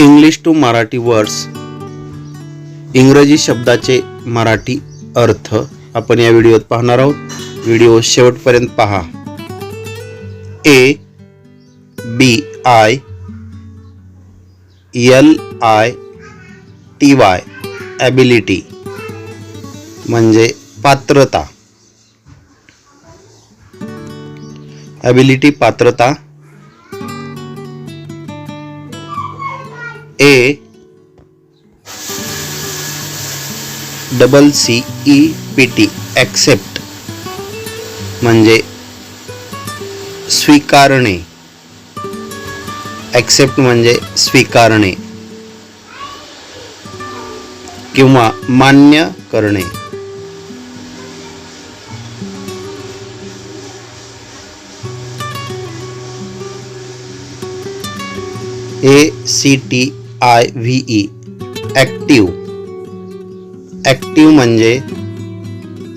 English to Marathi words इंग्रजी शब्दाचे मराठी अर्थ आपण या व्हिडिओत पाहणार आहोत. व्हिडिओ शेवटपर्यंत पहा. A B I L I T Y ability म्हणजे पात्रता. ॲबिलिटी पात्रता double C E P T accept म्हणजे स्वीकारणे. ॲक्सेप्ट म्हणजे स्वीकारणे. किंवा मान्य करणे. A C T I V E active active म्हणजे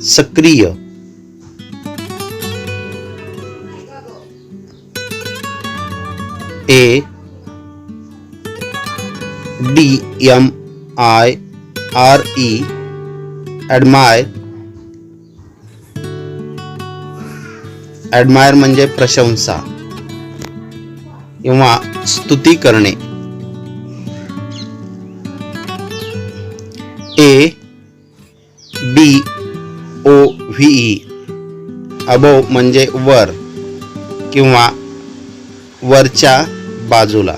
सक्रिय. A D M I R E admire admire म्हणजे प्रशंसा किंवा स्तुती करणे. A V. ई. अबो म्हणजे वर किंवा वरच्या बाजूला.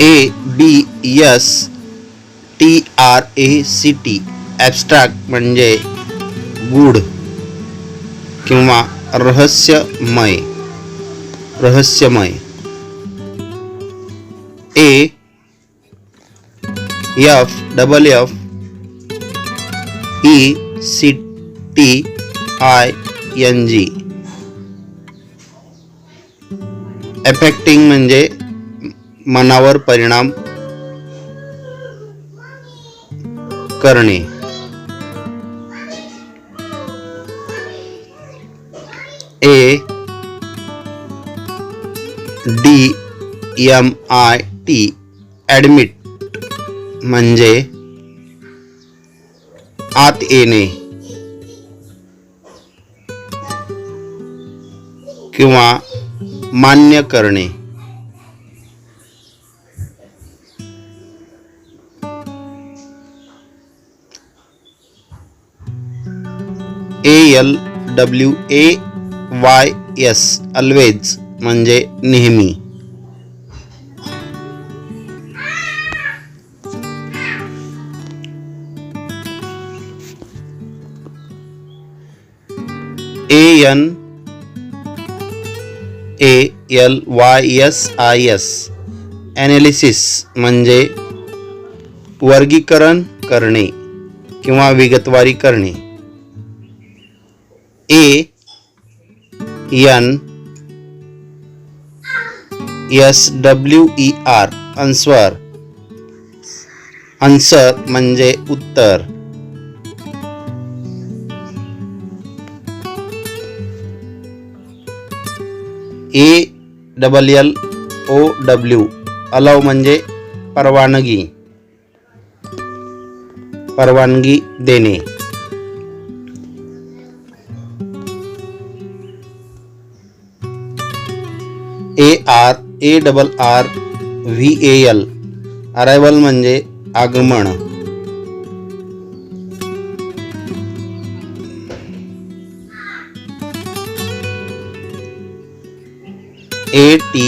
A B S T R A C T. Abstract म्हणजे गूढ किंवा रहस्यमय. रहस्यमय. A F double F E C T I N G affecting म्हणजे मनावर परिणाम करणे. A D M I T admit म्हणजे आत येणे किंवा मान्य करणे. A L W A Y S always म्हणजे नेहमी. A N A L Y S I S analysis म्हणजे वर्गीकरण करणे किंवा विगतवारी करणे. A N S W E R answer answer म्हणजे उत्तर. A double L O W allow म्हणजे परवानगी. परवानगी देणे. A R A double R V A L arrival म्हणजे आगमन. A T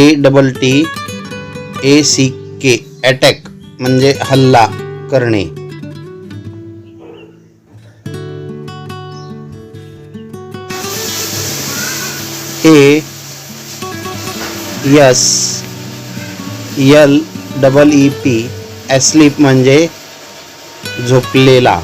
A double T A C K attack म्हणजे हल्ला करणे. A S L double E P asleep म्हणजे झोपलेला.